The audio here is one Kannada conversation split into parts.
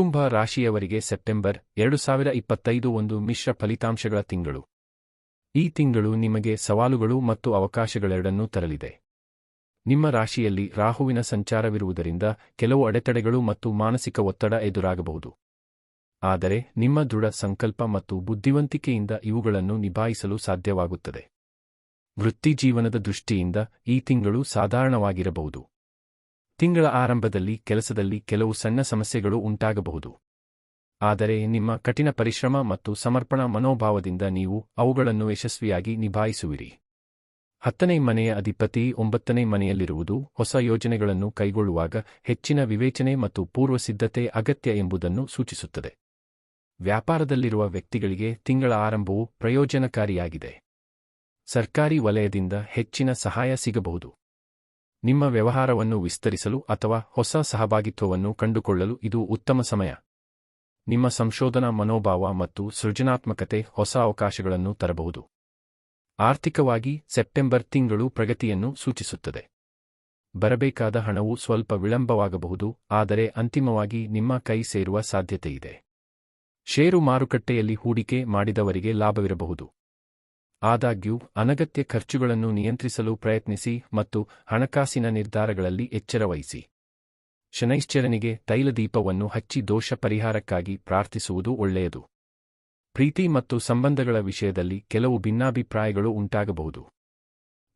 ಕುಂಭ ರಾಶಿಯವರಿಗೆ ಸೆಪ್ಟೆಂಬರ್ ಎರಡು ಸಾವಿರ ಇಪ್ಪತ್ತೈದು ಒಂದು ಮಿಶ್ರ ಫಲಿತಾಂಶಗಳ ತಿಂಗಳು. ಈ ತಿಂಗಳು ನಿಮಗೆ ಸವಾಲುಗಳು ಮತ್ತು ಅವಕಾಶಗಳೆರಡನ್ನೂ ತರಲಿದೆ. ನಿಮ್ಮ ರಾಶಿಯಲ್ಲಿ ರಾಹುವಿನ ಸಂಚಾರವಿರುವುದರಿಂದ ಕೆಲವು ಅಡೆತಡೆಗಳು ಮತ್ತು ಮಾನಸಿಕ ಒತ್ತಡ ಎದುರಾಗಬಹುದು. ಆದರೆ ನಿಮ್ಮ ದೃಢ ಸಂಕಲ್ಪ ಮತ್ತು ಬುದ್ಧಿವಂತಿಕೆಯಿಂದ ಇವುಗಳನ್ನು ನಿಭಾಯಿಸಲು ಸಾಧ್ಯವಾಗುತ್ತದೆ. ವೃತ್ತಿಜೀವನದ ದೃಷ್ಟಿಯಿಂದ ಈ ತಿಂಗಳು ಸಾಧಾರಣವಾಗಿರಬಹುದು. ತಿಂಗಳ ಆರಂಭದಲ್ಲಿ ಕೆಲಸದಲ್ಲಿ ಕೆಲವು ಸಣ್ಣ ಸಮಸ್ಯೆಗಳು ಉಂಟಾಗಬಹುದು. ಆದರೆ ನಿಮ್ಮ ಕಠಿಣ ಪರಿಶ್ರಮ ಮತ್ತು ಸಮರ್ಪಣಾ ಮನೋಭಾವದಿಂದ ನೀವು ಅವುಗಳನ್ನು ಯಶಸ್ವಿಯಾಗಿ ನಿಭಾಯಿಸುವಿರಿ. ಹತ್ತನೇ ಮನೆಯ ಅಧಿಪತಿ ಒಂಬತ್ತನೇ ಮನೆಯಲ್ಲಿರುವುದು ಹೊಸ ಯೋಜನೆಗಳನ್ನು ಕೈಗೊಳ್ಳುವಾಗ ಹೆಚ್ಚಿನ ವಿವೇಚನೆ ಮತ್ತು ಪೂರ್ವಸಿದ್ಧತೆ ಅಗತ್ಯ ಎಂಬುದನ್ನು ಸೂಚಿಸುತ್ತದೆ. ವ್ಯಾಪಾರದಲ್ಲಿರುವ ವ್ಯಕ್ತಿಗಳಿಗೆ ತಿಂಗಳ ಆರಂಭವು ಪ್ರಯೋಜನಕಾರಿಯಾಗಿದೆ. ಸರ್ಕಾರಿ ವಲಯದಿಂದ ಹೆಚ್ಚಿನ ಸಹಾಯ ಸಿಗಬಹುದು. ನಿಮ್ಮ ವ್ಯವಹಾರವನ್ನು ವಿಸ್ತರಿಸಲು ಅಥವಾ ಹೊಸ ಸಹಭಾಗಿತ್ವವನ್ನು ಕಂಡುಕೊಳ್ಳಲು ಇದು ಉತ್ತಮ ಸಮಯ. ನಿಮ್ಮ ಸಂಶೋಧನಾ ಮನೋಭಾವ ಮತ್ತು ಸೃಜನಾತ್ಮಕತೆ ಹೊಸ ಅವಕಾಶಗಳನ್ನು ತರಬಹುದು. ಆರ್ಥಿಕವಾಗಿ, ಸೆಪ್ಟೆಂಬರ್ ತಿಂಗಳು ಪ್ರಗತಿಯನ್ನು ಸೂಚಿಸುತ್ತದೆ. ಬರಬೇಕಾದ ಹಣವು ಸ್ವಲ್ಪ ವಿಳಂಬವಾಗಬಹುದು, ಆದರೆ ಅಂತಿಮವಾಗಿ ನಿಮ್ಮ ಕೈ ಸೇರುವ ಸಾಧ್ಯತೆಯಿದೆ. ಷೇರು ಮಾರುಕಟ್ಟೆಯಲ್ಲಿ ಹೂಡಿಕೆ ಮಾಡಿದವರಿಗೆ ಲಾಭವಿರಬಹುದು. ಆದಾಗ್ಯೂ, ಅನಗತ್ಯ ಖರ್ಚುಗಳನ್ನು ನಿಯಂತ್ರಿಸಲು ಪ್ರಯತ್ನಿಸಿ ಮತ್ತು ಹಣಕಾಸಿನ ನಿರ್ಧಾರಗಳಲ್ಲಿ ಎಚ್ಚರವಹಿಸಿ ಶನೈಶ್ಚರನಿಗೆ ತೈಲದೀಪವನ್ನು ಹಚ್ಚಿ ದೋಷ ಪರಿಹಾರಕ್ಕಾಗಿ ಪ್ರಾರ್ಥಿಸುವುದು ಒಳ್ಳೆಯದು. ಪ್ರೀತಿ ಮತ್ತು ಸಂಬಂಧಗಳ ವಿಷಯದಲ್ಲಿ ಕೆಲವು ಭಿನ್ನಾಭಿಪ್ರಾಯಗಳು ಉಂಟಾಗಬಹುದು.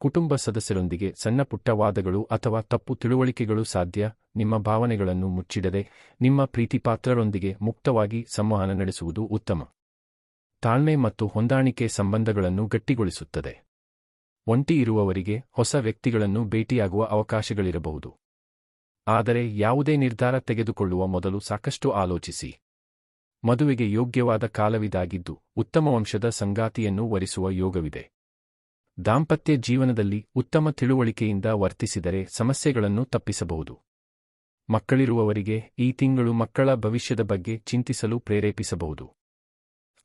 ಕುಟುಂಬ ಸದಸ್ಯರೊಂದಿಗೆ ಸಣ್ಣಪುಟ್ಟ ವಾದಗಳು ಅಥವಾ ತಪ್ಪು ತಿಳುವಳಿಕೆಗಳು ಸಾಧ್ಯ, ನಿಮ್ಮ ಭಾವನೆಗಳನ್ನು ಮುಚ್ಚಿಡದೆ, ನಿಮ್ಮ ಪ್ರೀತಿಪಾತ್ರರೊಂದಿಗೆ ಮುಕ್ತವಾಗಿ ಸಂವಹನ ನಡೆಸುವುದು ಉತ್ತಮ. ತಾಳ್ಮೆ ಮತ್ತು ಹೊಂದಾಣಿಕೆ ಸಂಬಂಧಗಳನ್ನು ಗಟ್ಟಿಗೊಳಿಸುತ್ತದೆ. ಒಂಟಿ ಇರುವವರಿಗೆ ಹೊಸ ವ್ಯಕ್ತಿಗಳನ್ನು ಭೇಟಿಯಾಗುವ ಅವಕಾಶಗಳಿರಬಹುದು. ಆದರೆ ಯಾವುದೇ ನಿರ್ಧಾರ ತೆಗೆದುಕೊಳ್ಳುವ ಮೊದಲು ಸಾಕಷ್ಟು ಆಲೋಚಿಸಿ. ಮದುವೆಗೆ ಯೋಗ್ಯವಾದ ಕಾಲವಿದಾಗಿದ್ದು ಉತ್ತಮ ವಂಶದ ಸಂಗಾತಿಯನ್ನು ವರಿಸುವ ಯೋಗವಿದೆ. ದಾಂಪತ್ಯ ಜೀವನದಲ್ಲಿ ಉತ್ತಮ ತಿಳುವಳಿಕೆಯಿಂದ ವರ್ತಿಸಿದರೆ ಸಮಸ್ಯೆಗಳನ್ನು ತಪ್ಪಿಸಬಹುದು. ಮಕ್ಕಳಿರುವವರಿಗೆ ಈ ತಿಂಗಳು ಮಕ್ಕಳ ಭವಿಷ್ಯದ ಬಗ್ಗೆ ಚಿಂತಿಸಲು ಪ್ರೇರೇಪಿಸಬಹುದು.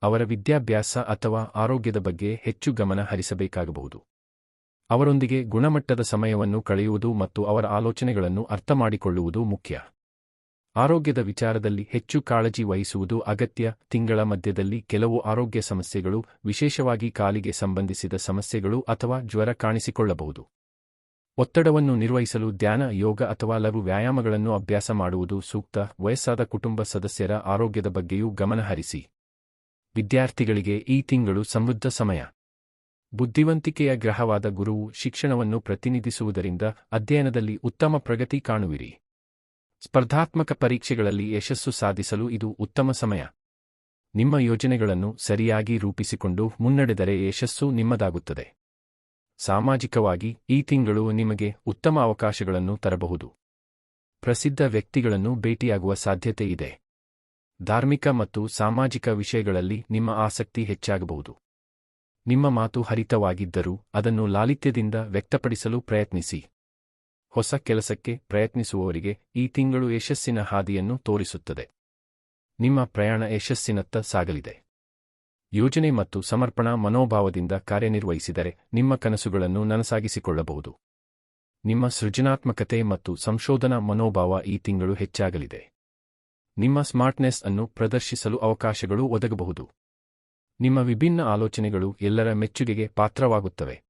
ಅವರ ವಿದ್ಯಾಭ್ಯಾಸ ಅಥವಾ ಆರೋಗ್ಯದ ಬಗ್ಗೆ ಹೆಚ್ಚು ಗಮನ ಹರಿಸಬೇಕಾಗಬಹುದು. ಅವರೊಂದಿಗೆ ಗುಣಮಟ್ಟದ ಸಮಯವನ್ನು ಕಳೆಯುವುದು ಮತ್ತು ಅವರ ಆಲೋಚನೆಗಳನ್ನು ಅರ್ಥಮಾಡಿಕೊಳ್ಳುವುದು ಮುಖ್ಯ. ಆರೋಗ್ಯದ ವಿಚಾರದಲ್ಲಿ ಹೆಚ್ಚು ಕಾಳಜಿ ವಹಿಸುವುದು ಅಗತ್ಯ. ತಿಂಗಳ ಮಧ್ಯದಲ್ಲಿ ಕೆಲವು ಆರೋಗ್ಯ ಸಮಸ್ಯೆಗಳು, ವಿಶೇಷವಾಗಿ ಕಾಲಿಗೆ ಸಂಬಂಧಿಸಿದ ಸಮಸ್ಯೆಗಳು ಅಥವಾ ಜ್ವರ ಕಾಣಿಸಿಕೊಳ್ಳಬಹುದು. ಒತ್ತಡವನ್ನು ನಿರ್ವಹಿಸಲು ಧ್ಯಾನ, ಯೋಗ ಅಥವಾ ಲಘು ವ್ಯಾಯಾಮಗಳನ್ನು ಅಭ್ಯಾಸ ಮಾಡುವುದು ಸೂಕ್ತ. ವಯಸ್ಸಾದ ಕುಟುಂಬ ಸದಸ್ಯರ ಆರೋಗ್ಯದ ಬಗ್ಗೆಯೂ ಗಮನಹರಿಸಿ ವಿದ್ಯಾರ್ಥಿಗಳಿಗೆ ಈ ತಿಂಗಳು ಸಮೃದ್ಧ ಸಮಯ. ಬುದ್ಧಿವಂತಿಕೆಯ ಗ್ರಹವಾದ ಗುರುವು ಶಿಕ್ಷಣವನ್ನು ಪ್ರತಿನಿಧಿಸುವುದರಿಂದ ಅಧ್ಯಯನದಲ್ಲಿ ಉತ್ತಮ ಪ್ರಗತಿ ಕಾಣುವಿರಿ. ಸ್ಪರ್ಧಾತ್ಮಕ ಪರೀಕ್ಷೆಗಳಲ್ಲಿ ಯಶಸ್ಸು ಸಾಧಿಸಲು ಇದು ಉತ್ತಮ ಸಮಯ. ನಿಮ್ಮ ಯೋಜನೆಗಳನ್ನು ಸರಿಯಾಗಿ ರೂಪಿಸಿಕೊಂಡು ಮುನ್ನಡೆದರೆ ಯಶಸ್ಸು ನಿಮ್ಮದಾಗುತ್ತದೆ. ಸಾಮಾಜಿಕವಾಗಿ ಈ ತಿಂಗಳು ನಿಮಗೆ ಉತ್ತಮ ಅವಕಾಶಗಳನ್ನು ತರಬಹುದು. ಪ್ರಸಿದ್ಧ ವ್ಯಕ್ತಿಗಳನ್ನು ಭೇಟಿಯಾಗುವ ಸಾಧ್ಯತೆಯಿದೆ ಧಾರ್ಮಿಕ ಮತ್ತು ಸಾಮಾಜಿಕ ವಿಷಯಗಳಲ್ಲಿ ನಿಮ್ಮ ಆಸಕ್ತಿ ಹೆಚ್ಚಾಗಬಹುದು. ನಿಮ್ಮ ಮಾತು ಹರಿತವಾಗಿದ್ದರೂ ಅದನ್ನು ಲಾಲಿತ್ಯದಿಂದ ವ್ಯಕ್ತಪಡಿಸಲು ಪ್ರಯತ್ನಿಸಿ. ಹೊಸ ಕೆಲಸಕ್ಕೆ ಪ್ರಯತ್ನಿಸುವವರಿಗೆ ಈ ತಿಂಗಳು ಯಶಸ್ಸಿನ ಹಾದಿಯನ್ನು ತೋರಿಸುತ್ತದೆ. ನಿಮ್ಮ ಪ್ರಯಾಣ ಯಶಸ್ಸಿನತ್ತ ಸಾಗಲಿದೆ. ಯೋಜನೆ ಮತ್ತು ಸಮರ್ಪಣಾ ಮನೋಭಾವದಿಂದ ಕಾರ್ಯನಿರ್ವಹಿಸಿದರೆ ನಿಮ್ಮ ಕನಸುಗಳನ್ನು ನನಸಾಗಿಸಿಕೊಳ್ಳಬಹುದು. ನಿಮ್ಮ ಸೃಜನಾತ್ಮಕತೆ ಮತ್ತು ಸಂಶೋಧನಾ ಮನೋಭಾವ ಈ ತಿಂಗಳು ಹೆಚ್ಚಾಗಲಿದೆ. ನಿಮ್ಮ ಸ್ಮಾರ್ಟ್ನೆಸ್ ಅನ್ನು ಪ್ರದರ್ಶಿಸಲು ಅವಕಾಶಗಳು ಒದಗಬಹುದು. ನಿಮ್ಮ ವಿಭಿನ್ನ ಆಲೋಚನೆಗಳು ಎಲ್ಲರ ಮೆಚ್ಚುಗೆಗೆ ಪಾತ್ರವಾಗುತ್ತವೆ.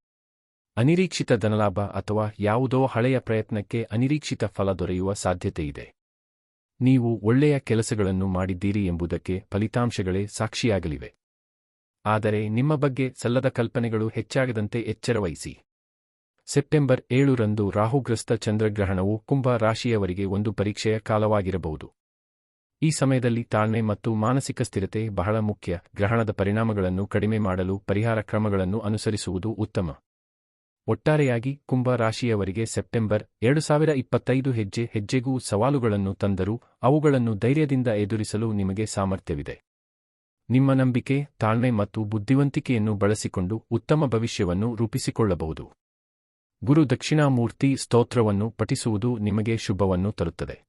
ಅನಿರೀಕ್ಷಿತ ಧನಲಾಭ ಅಥವಾ ಯಾವುದೋ ಹಳೆಯ ಪ್ರಯತ್ನಕ್ಕೆ ಅನಿರೀಕ್ಷಿತ ಫಲ ದೊರೆಯುವ ಸಾಧ್ಯತೆಯಿದೆ. ನೀವು ಒಳ್ಳೆಯ ಕೆಲಸಗಳನ್ನು ಮಾಡಿದ್ದೀರಿ ಎಂಬುದಕ್ಕೆ ಫಲಿತಾಂಶಗಳೇ ಸಾಕ್ಷಿಯಾಗಲಿವೆ. ಆದರೆ ನಿಮ್ಮ ಬಗ್ಗೆ ಸಲ್ಲದ ಕಲ್ಪನೆಗಳು ಹೆಚ್ಚಾಗದಂತೆ ಎಚ್ಚರವಹಿಸಿ. ಸೆಪ್ಟೆಂಬರ್ ಏಳರಂದು ರಾಹುಗ್ರಸ್ತ ಚಂದ್ರಗ್ರಹಣವು ಕುಂಭ ರಾಶಿಯವರಿಗೆ ಒಂದು ಪರೀಕ್ಷೆಯ ಕಾಲವಾಗಿರಬಹುದು. ಈ ಸಮಯದಲ್ಲಿ ತಾಳ್ಮೆ ಮತ್ತು ಮಾನಸಿಕ ಸ್ಥಿರತೆ ಬಹಳ ಮುಖ್ಯ. ಗ್ರಹಣದ ಪರಿಣಾಮಗಳನ್ನು ಕಡಿಮೆ ಮಾಡಲು ಪರಿಹಾರ ಕ್ರಮಗಳನ್ನು ಅನುಸರಿಸುವುದು ಉತ್ತಮ. ಒಟ್ಟಾರೆಯಾಗಿ ಕುಂಭ ರಾಶಿಯವರಿಗೆ ಸೆಪ್ಟೆಂಬರ್ ಎರಡು ಸಾವಿರ ಇಪ್ಪತ್ತೈದು ಹೆಜ್ಜೆ ಹೆಜ್ಜೆಗೂ ಸವಾಲುಗಳನ್ನು ತಂದರೂ ಅವುಗಳನ್ನು ಧೈರ್ಯದಿಂದ ಎದುರಿಸಲು ನಿಮಗೆ ಸಾಮರ್ಥ್ಯವಿದೆ. ನಿಮ್ಮ ನಂಬಿಕೆ, ತಾಳ್ಮೆ ಮತ್ತು ಬುದ್ಧಿವಂತಿಕೆಯನ್ನು ಬಳಸಿಕೊಂಡು ಉತ್ತಮ ಭವಿಷ್ಯವನ್ನು ರೂಪಿಸಿಕೊಳ್ಳಬಹುದು. ಗುರು ದಕ್ಷಿಣಾಮೂರ್ತಿ ಸ್ತೋತ್ರವನ್ನು ಪಠಿಸುವುದು ನಿಮಗೆ ಶುಭವನ್ನು ತರುತ್ತದೆ.